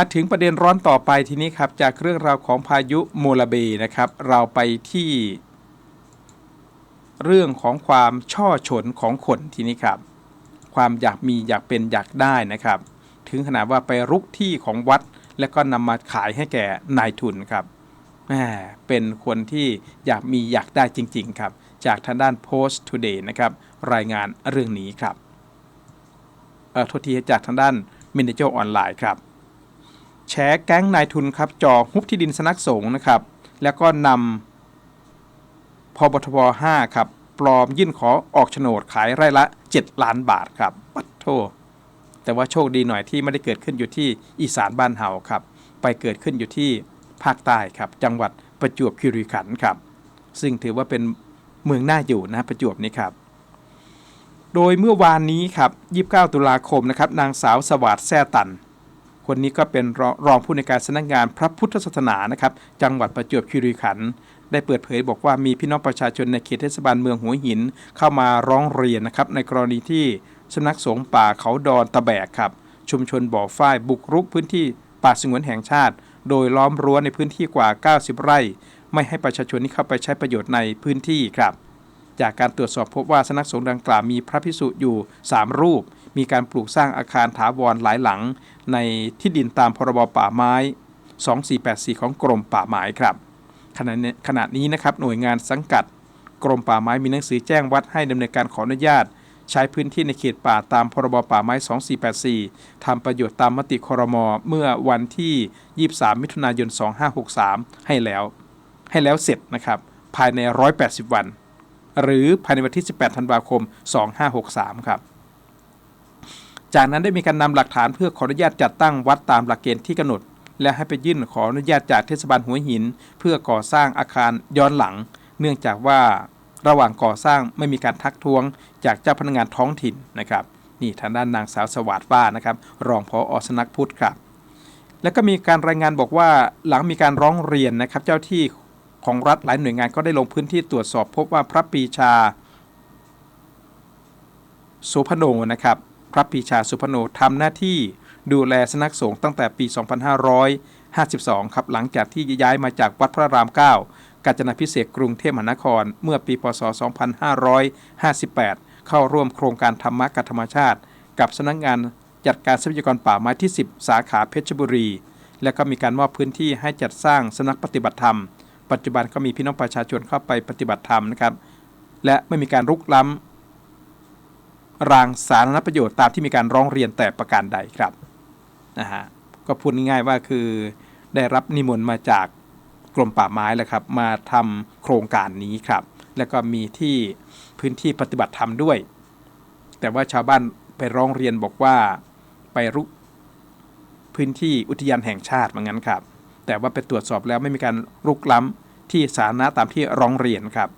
มาถึงประเด็นร้อนต่อไปทีนี้ครับจากเรื่องราวของพายุโมลาเบนะครับ เราไปที่เรื่องของความช่อฉนของคนทีนี้ครับ ความอยากมีอยากเป็นอยากได้นะครับ ถึงขนาดว่าไปรุกที่ของวัด แล้วก็นำมาขายให้แก่นายทุนครับเป็นคนที่อยากมีอยากได้จริง ๆ ครับ จากทางด้าน Post Today นะครับ รายงานเรื่องนี้ครับเออโทษทีจากทางด้าน m a n a g e r ออนไลน์ครับ แฉแก๊งนายทุนครับจอฮุบที่ดินสนักสงฆ์นะครับ แล้วก็นำพบทบ5ครับปลอมยื่นขอออกโฉนดขายไร่ละ 7 ล้านบาทครับปัดโทแต่ว่าโชคดีหน่อยที่ไม่ได้เกิดขึ้นอยู่ที่อีสานบ้านเฮาครับ ไปเกิดขึ้นอยู่ที่ภาคใต้ครับ จังหวัดประจวบคีรีขันธ์ครับ ซึ่งถือว่าเป็นเมืองน่าอยู่นะประจวบนี้ครับ โดยเมื่อวานนี้ครับ 29 ตุลาคมนะครับ นางสาวสวัสด์แซ่ตัน คนนี้ก็เป็นรรองผู้ในการสำนักงานพระพุทธศาสนานะครับ จังหวัดประจวบคีรีขันธ์ได้เปิดเผยบอกว่ามีพี่น้องประชาชนในเขตเทศบาลเมืองหัวหิน เข้ามาร้องเรียนนะครับในกรณีที่สำนักสงฆ์ป่าเขาดอนตะแบกครับ ชุมชนบ่อฝ้ายบุกรุกพื้นที่ป่าสงวนแห่งชาติ โดยล้อมรั้วในพื้นที่กว่า 90 ไร่ ไม่ให้ประชาชนที่เข้าไปใช้ประโยชน์ในพื้นที่ครับ จากการตรวจสอบพบว่าสำนักสงฆ์ดังกล่าวมีพระภิกษุอยู่ 3 รูป มีการปลูกสร้างอาคารถาวรหลายหลัง ในที่ดินตามพรบป่าไม้ 2484 ของกรมป่าไม้ครับขณะนี้ขณะนี้นะครับหน่วยงานสังกัด กรมป่าไม้มีหนังสือแจ้งวัดให้ดำเนินการขออนุญาต ใช้พื้นที่ในเขตป่าตามพรบป่าไม้ 2484 ทำประโยชน์ตามมติครมเมื่อวันที่ 23 มิถุนายน 2563 ให้แล้ว ให้แล้วเสร็จนะครับภายใน 180 วัน หรือภายในวันที่ 18 ธันวาคม 2563 ครับ จากนั้นได้มีการนำหลักฐานเพื่อขออนุญาตจัดตั้งวัดตามหลักเกณฑ์ที่กำหนด และให้ไปยื่นขออนุญาตจากเทศบาลหัวหิน เพื่อก่อสร้างอาคารย้อนหลัง เนื่องจากว่าระหว่างก่อสร้างไม่มีการทักท้วงจากเจ้าพนักงานท้องถิ่นนะครับนี่ทางด้านนางสาวสวัสดิ์ว่านะครับรองพออสนักพุทธครับ แล้วก็มีการรายงานบอกว่าหลังมีการร้องเรียนนะครับ เจ้าที่ของรัฐหลายหน่วยงานก็ได้ลงพื้นที่ตรวจสอบพบว่าพระปีชาสุพโนนะครับ พระปีชาสุพโนทำหน้าที่ดูแลสนักสงฆ์ตั้งแต่ปี 2552 ครับหลังจากที่ย้ายมาจากวัดพระราม 9 กาญจนาพิเศษกรุงเทพมหานคร เมื่อปีพศ 2558 เข้าร่วมโครงการธรรมะกับธรรมชาติ กับสำนักงานจัดการทรัพยากรป่าไม้ที่ 10 สาขาเพชรบุรี และก็มีการมอบพื้นที่ให้จัดสร้างสนักปฏิบัติธรรม ปัจจุบันก็มีพี่น้องประชาชนเข้าไปปฏิบัติธรรมนะครับและไม่มีการรุกล้ำ รางสาธารณประโยชน์ตามที่มีการร้องเรียนแต่ประการใดครับนะฮะก็พูดง่ายๆว่าคือได้รับนิมนต์มาจากกรมป่าไม้แหละครับ มาทำโครงการนี้ครับ แล้วก็มีที่พื้นที่ปฏิบัติธรรมด้วย แต่ว่าชาวบ้านไปร้องเรียนบอกว่าไปรุกพื้นที่อุทยานแห่งชาติเหมือนกันครับ แต่ว่าไปตรวจสอบแล้วไม่มีการรุกล้ำที่สาธารณะตามที่ร้องเรียนครับ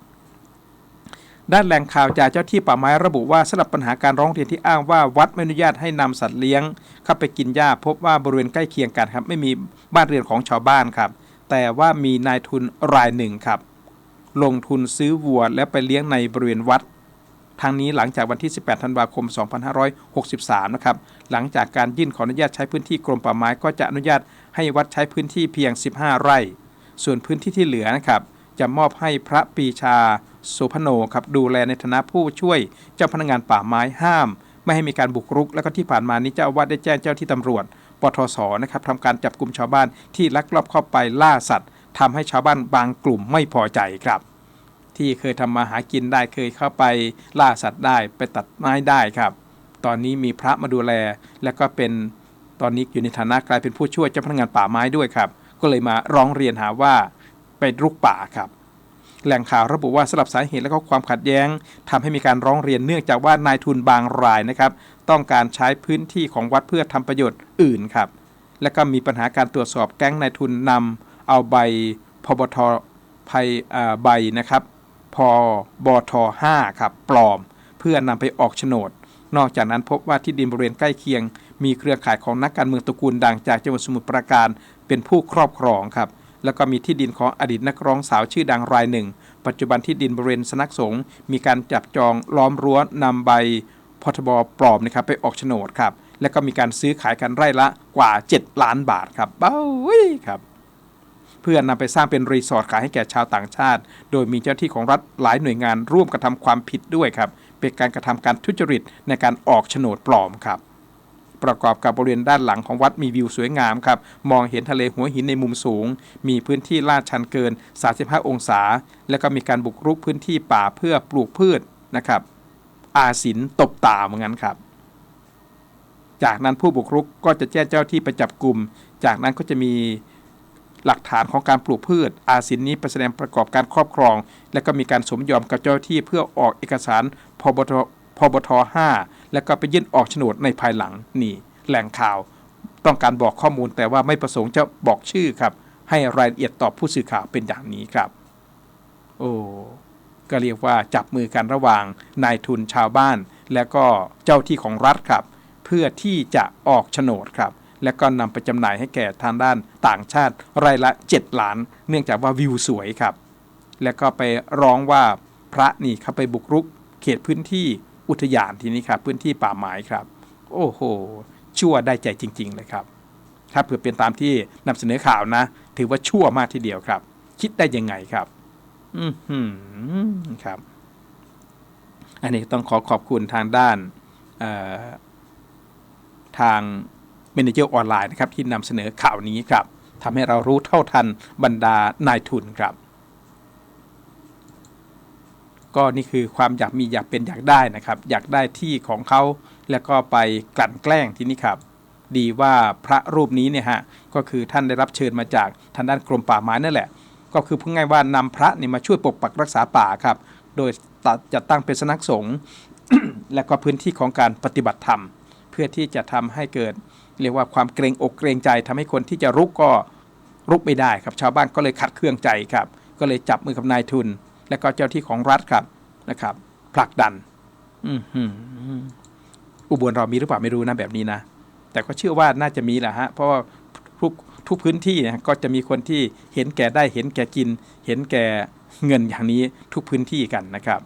ด้านแหล่งข่าวจากเจ้าที่ป่าไม้ระบุว่าสำหรับปัญหาการร้องเรียนที่อ้างว่าวัดไม่อนุญาตให้นำสัตว์เลี้ยงเข้าไปกินหญ้าพบว่าบริเวณใกล้เคียงกันครับไม่มีบ้านเรือนของชาวบ้านครับ แต่ว่ามีนายทุนรายหนึ่งครับ ลงทุนซื้อวัวและไปเลี้ยงในบริเวณวัดทางนี้หลังจากวันที่ 18 ธันวาคม 2563 นะครับ หลังจากการยื่นขออนุญาตใช้พื้นที่กรมป่าไม้ก็จะอนุญาตให้วัดใช้พื้นที่เพียง 15 ไร่ ส่วนพื้นที่ที่เหลือนะครับ จะมอบให้พระปีชา สุพโนครับดูแลในฐานะผู้ช่วยเจ้าพนักงานป่าไม้ห้าม ไม่ให้มีการบุกรุก แล้วก็ที่ผ่านมานี้เจ้าอาวาสได้แจ้งเจ้าที่ตำรวจปทศนะครับทำการจับกลุ่มชาวบ้านที่ลักลอบเข้าไปล่าสัตว์ทำให้ชาวบ้านบางกลุ่มไม่พอใจครับ ที่เคยทำมาหากินได้เคยเข้าไปล่าสัตว์ได้ไปตัดไม้ได้ครับ ตอนนี้มีพระมาดูแล และก็เป็นตอนนี้อยู่ในฐานะกลายเป็นผู้ช่วยเจ้าพนักงานป่าไม้ด้วยครับ ก็เลยมาร้องเรียนหาว่าไปรุกป่าครับ แหล่งข่าวระบุว่าสลับสาเหตุและก็ความขัดแย้งทำให้มีการร้องเรียนเนื่องจากว่านายทุนบางรายนะครับต้องการใช้พื้นที่ของวัดเพื่อทำประโยชน์อื่นครับและก็มีปัญหาการตรวจสอบแก๊งนายทุนนำเอาใบพบทภัยอ่ใบนะครับพบท5ครับปลอม เพื่อนำไปออกโฉนด นอกจากนั้นพบว่าที่ดินบริเวณใกล้เคียง มีเครือข่ายของนักการเมืองตระกูลดังจากจังหวัดสมุทรปราการเป็นผู้ครอบครองครับ แล้วก็มีที่ดินของอดีตนักร้องสาวชื่อดังรายหนึ่ง ปัจจุบันที่ดินบริเวณสนักสงฆ์มีการจับจองล้อมรั้วนำใบพทบปลอมนะครับไปออกโฉนดครับและก็มีการซื้อขายกันไร่ละกว่า 7 ล้านบาทครับเบ้าวิครับเพื่อนำไปสร้างเป็นรีสอร์ทขายให้แก่ชาวต่างชาติ โดยมีเจ้าหน้าที่ของรัฐหลายหน่วยงานร่วมกระทำความผิดด้วยครับ เป็นการกระทำการทุจริตในการออกโฉนดปลอมครับ ประกอบกับบริเวณด้านหลังของวัดมีวิวสวยงามครับ มองเห็นทะเลหัวหินในมุมสูง มีพื้นที่ลาดชันเกิน 35 องศา และก็มีการบุกรุกพื้นที่ป่าเพื่อปลูกพืชนะครับ อาสินตบตาเหมือนกันครับ จากนั้นผู้บุกรุกก็จะแจ้งเจ้าที่ไปจับกลุ่ม จากนั้นก็จะมีหลักฐานของการปลูกพืช อาสินนี้ไปแสดงประกอบการครอบครอง และก็มีการสมยอมกับเจ้าหน้าที่เพื่อออกเอกสารพบท พบท5แล้วก็ไปยื่นออกโฉนดในภายหลังนี่แหล่งข่าว ต้องการบอกข้อมูลแต่ว่าไม่ประสงค์จะบอกชื่อครับ ให้รายละเอียดต่อผู้สื่อข่าวเป็นอย่างนี้ครับ โอ้ก็เรียกว่าจับมือกันระหว่างนายทุนชาวบ้าน และก็เจ้าที่ของรัฐครับ เพื่อที่จะออกโฉนดครับ และก็นำไปจำหน่ายให้แก่ทางด้านต่างชาติรายละ 7 ล้าน เนื่องจากว่าวิวสวยครับ แล้วก็ไปร้องว่าพระนี่เข้าไปบุกรุก เขตพื้นที่ อุทยานทีนี้ครับ พื้นที่ป่าไม้ครับ โอ้โห ชั่วได้ใจจริง ๆ เลยครับ ถ้าเผื่อเป็นตามที่นำเสนอข่าวนะ ถือว่าชั่วมากทีเดียวครับ คิดได้ยังไงครับ อือหือครับ อันนี้ต้องขอขอบคุณทางด้านทางเมนเจอร์ออนไลน์นะครับ ที่นำเสนอข่าวนี้ครับทำให้เรารู้เท่าทันบรรดานายทุนครับ ก็นี่คือความอยากมีอยากเป็นอยากได้นะครับ อยากได้ที่ของเขาแล้วก็ไปกลั่นแกล้งที่นี่ครับ ดีว่าพระรูปนี้เนี่ยฮะก็คือท่านได้รับเชิญมาจากทางด้านกรมป่าไม้นั่นแหละ ก็คือพูดง่ายว่านำพระเนี่ยมาช่วยปกปักรักษาป่าครับ โดยตัดจะตั้งเป็นสนักสงฆ์และก็พื้นที่ของการปฏิบัติธรรม เพื่อที่จะทำให้เกิด เรียกว่าความเกรงอกเกรงใจทำให้คนที่จะรุกก็รุกไม่ได้ครับ ชาวบ้านก็เลยขัดเคืองใจครับ ก็เลยจับมือกับนายทุน และก็เจ้าที่ของรัฐครับนะครับ ผลักดันอือหืออุบลเรามีหรือเปล่าไม่รู้นะแบบนี้นะแต่ก็เชื่อว่าน่าจะมีแหละฮะเพราะว่าทุกทุกพื้นที่นะก็จะมีคนที่เห็นแก่ได้เห็นแก่กิน เห็นแก่เงินอย่างนี้ทุกพื้นที่กันนะครับ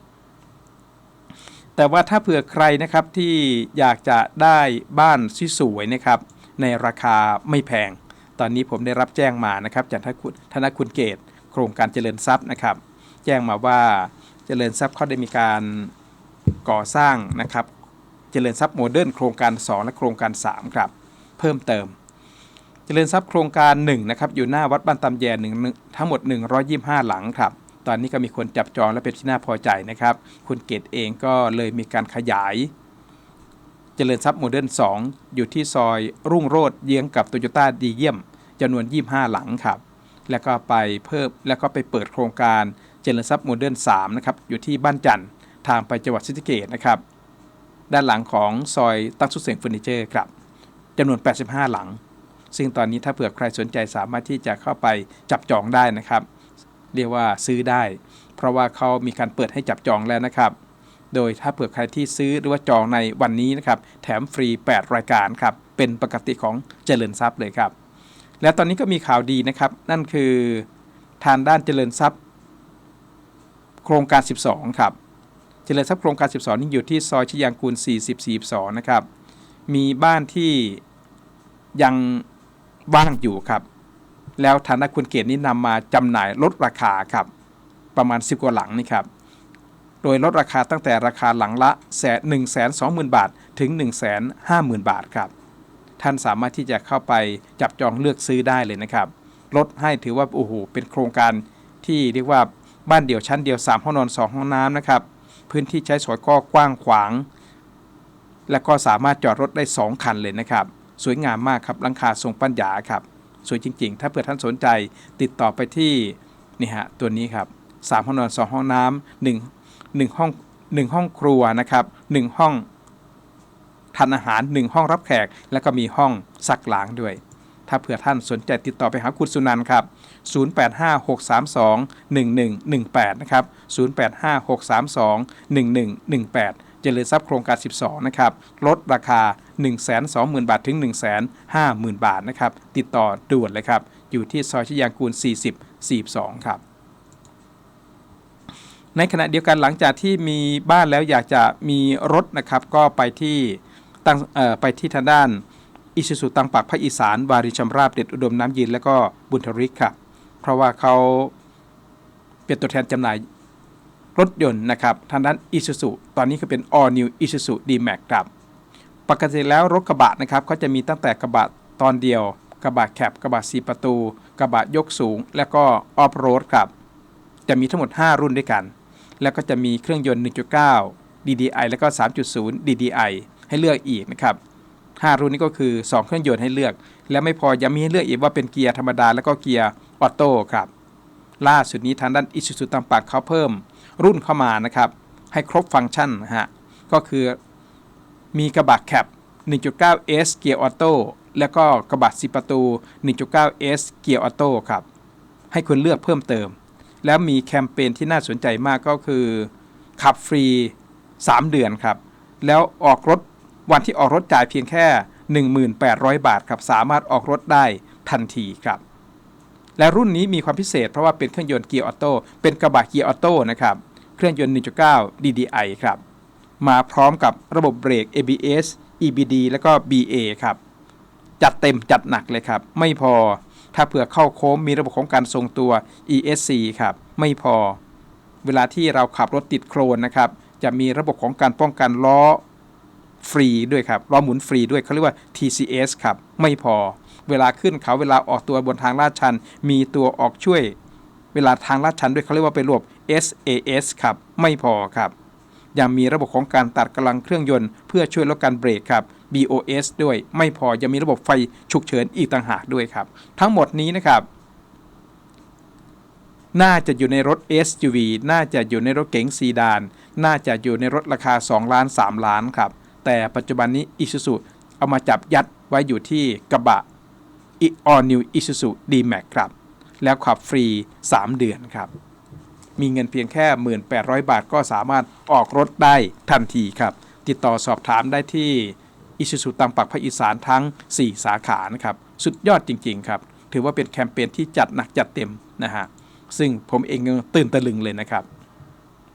แต่ว่าถ้าเผื่อใครนะครับที่อยากจะได้บ้านที่สวยนะครับ ในราคาไม่แพง ตอนนี้ผมได้รับแจ้งมานะครับจากท่านคุณธนคุณเกต โครงการเจริญทรัพย์นะครับ แจ้งมาว่าเจริญทรัพย์เขาได้มีการก่อสร้างนะครับเจริญทรัพย์โมเดิร์นโครงการ 2 และโครงการ 3 ครับ เพิ่มเติม เจริญทรัพย์โครงการ1นะครับอยู่หน้าวัดบ้านตำแยหนึ่งทั้งหมด 125 หลังครับ ตอนนี้ก็มีคนจับจองและเป็นที่น่าพอใจนะครับ คุณเกตเองก็เลยมีการขยาย เจริญทรัพย์โมเดิร์น2 อยู่ที่ซอยรุ่งโรดเยื้องกับโตโยต้าดีเยี่ยมจำนวน 25 หลังครับ แล้วก็ไปเพิ่มแล้วก็ไปเปิดโครงการ เจริญทรัพย์โมเดิร์น3นะครับอยู่ที่บ้านจันทร์ทางไปจังหวัดศรีสะเกษนะครับด้านหลังของซอยตั้งสุดเสียงเฟอร์นิเจอร์ครับจำนวน 85 หลัง ซึ่งตอนนี้ถ้าเผื่อใครสนใจสามารถที่จะเข้าไปจับจองได้นะครับ เรียกว่าซื้อได้ เพราะว่าเขามีการเปิดให้จับจองแล้วนะครับ โดยถ้าเผื่อใครที่ซื้อหรือว่าจองในวันนี้นะครับ แถมฟรี 8 รายการครับ เป็นปกติของเจริญทรัพย์เลยครับ และตอนนี้ก็มีข่าวดีนะครับ นั่นคือทางด้านเจริญทรัพย์ โครงการ 12 ครับ เจริญทรัพย์โครงการ 12 นี่อยู่ที่ซอยชยางกูล 40 42 นะครับ มีบ้านที่ยังว่างอยู่ครับ แล้วฐานะคุณเกตนี่นำมาจำหน่ายลดราคาครับ ประมาณ 10 กว่าหลังนี่ครับ โดยลดราคาตั้งแต่ราคาหลังละแสนหนึ่งแสนสองหมื่นบาท ถึง1นึ่งแสนห้าหมื่นบาทครับ ท่านสามารถที่จะเข้าไปจับจองเลือกซื้อได้เลยนะครับ ลดให้ถือว่าโอ้โหเป็นโครงการที่เรียกว่า บ้านเดี่ยวชั้นเดียว 3 ห้องนอน 2 ห้องน้ำนะครับ พื้นที่ใช้สอยก็กว้างขวาง และก็สามารถจอดรถได้ 2 คันเลยนะครับ สวยงามมากครับหลังคาทรงปัญญาครับ สวยจริง ๆ ถ้าเผื่อท่านสนใจติดต่อไปที่นี่ฮะตัวนี้ครับสามห้องนอนสองห้องน้ำหนึ่งหนึ่งห้องหนึ่งห้องครัวนะครับหนึ่งห้องทานอาหารหนึ่งห้องรับแขก แล้วก็มีห้องซักล้างด้วย ถ้าเผื่อท่านสนใจติดต่อไปหาคุณสุนันท์ครับ 0856321118 นะครับ 0856321118 เจริญทรัพย์โครงการ 12 นะครับ ลดราคา 120,000 บาทถึง 150,000 บาทนะครับ ติดต่อด่วนเลยครับ อยู่ที่ซอยชยางกูล 40 42 ครับในขณะเดียวกันหลังจากที่มีบ้านแล้วอยากจะมีรถนะครับ ก็ไปที่ตั้งไปที่ทางด้าน อิชิสุตังปักภาคอีสานวาริชำราบเด็ดอุดมน้ำยืนและก็บุญทริกครับเพราะว่าเขาเป็นตัวแทนจำหน่ายรถยนต์นะครับทางด้านอิชิสุตอนนี้คือเป็น all new Isuzu D-Max ครับปกติแล้วรถกระบะนะครับเขาจะมีตั้งแต่กระบะตอนเดียว กระบะแคบกระบะสีประตู กระบะยกสูง และก็ออฟโรดครับจะมีทั้งหมด 5 รุ่นด้วยกัน แล้วก็จะมีเครื่องยนต์ 1.9 DDI แล้วก็ 3.0 DDI ให้เลือกอีกนะครับ 5 รุ่นนี้ก็คือ 2 เครื่องยนต์ให้เลือก และไม่พอยังมีให้เลือกอีกว่าเป็นเกียร์ธรรมดาแล้วก็เกียร์ออโต้ครับล่าสุดนี้ทางด้านอิซูซูตังปักเขาเพิ่มรุ่นเข้ามานะครับ ให้ครบฟังก์ชันนะฮะก็คือมีกระบะแคป 1.9S เกียร์ออโต้แล้วก็กระบะ10 ประตู 1.9S เกียร์ออโต้ครับ ให้คุณเลือกเพิ่มเติม แล้วมีแคมเปญที่น่าสนใจมากก็คือ ขับฟรี 3 เดือนครับ แล้วออกรถ วันที่ออกรถจ่ายเพียงแค่ 1,800 บาทครับสามารถออกรถได้ทันทีครับ และรุ่นนี้มีความพิเศษเพราะว่าเป็นเครื่องยนต์เกียร์ออโต้เป็นกระบะเกียร์ออโต้นะครับเครื่องยนต์ 1.9 DDI ครับมาพร้อมกับระบบเบรก ABS EBD แล้วก็ BA ครับจัดเต็มจัดหนักเลยครับ ไม่พอถ้าเผื่อเข้าโค้งมีระบบของการทรงตัว ESC ครับไม่พอ เวลาที่เราขับรถติดโครนนะครับจะมีระบบของการป้องกันล้อ ฟรีด้วยครับล้อหมุนฟรีด้วยเขาเรียกว่า TCS ครับไม่พอ เวลาขึ้นเขาเวลาออกตัวบนทางลาดชัน มีตัวออกช่วย เวลาทางลาดชันด้วยเขาเรียกว่าเป็นระบบ SAS ครับไม่พอครับยังมีระบบของการตัดกำลังเครื่องยนต์เพื่อช่วยลดการเบรกครับ BOS ด้วยไม่พอยังมีระบบไฟฉุกเฉินอีกต่างหากด้วยครับ ทั้งหมดนี้นะครับ น่าจะอยู่ในรถ SUV น่าจะอยู่ในรถเก๋งซีดาน น่าจะอยู่ในรถราคา 2 ล้าน 3 ล้านครับ แต่ปัจจุบันนี้ Isuzu เอามาจับยัดไว้อยู่ที่กระบะ All New Isuzu D-Max ครับ แล้วขับฟรี 3 เดือนครับ มีเงินเพียงแค่ 1,800 บาทก็สามารถออกรถได้ทันทีครับ ติดต่อสอบถามได้ที่อิสุสุตังปักภาคอีสานทั้ง 4 สาขานะครับ สุดยอดจริง ๆ ครับ ถือว่าเป็นแคมเปญที่จัดหนักจัดเต็มนะฮะ ซึ่งผมเองตื่นตะลึงเลยนะครับ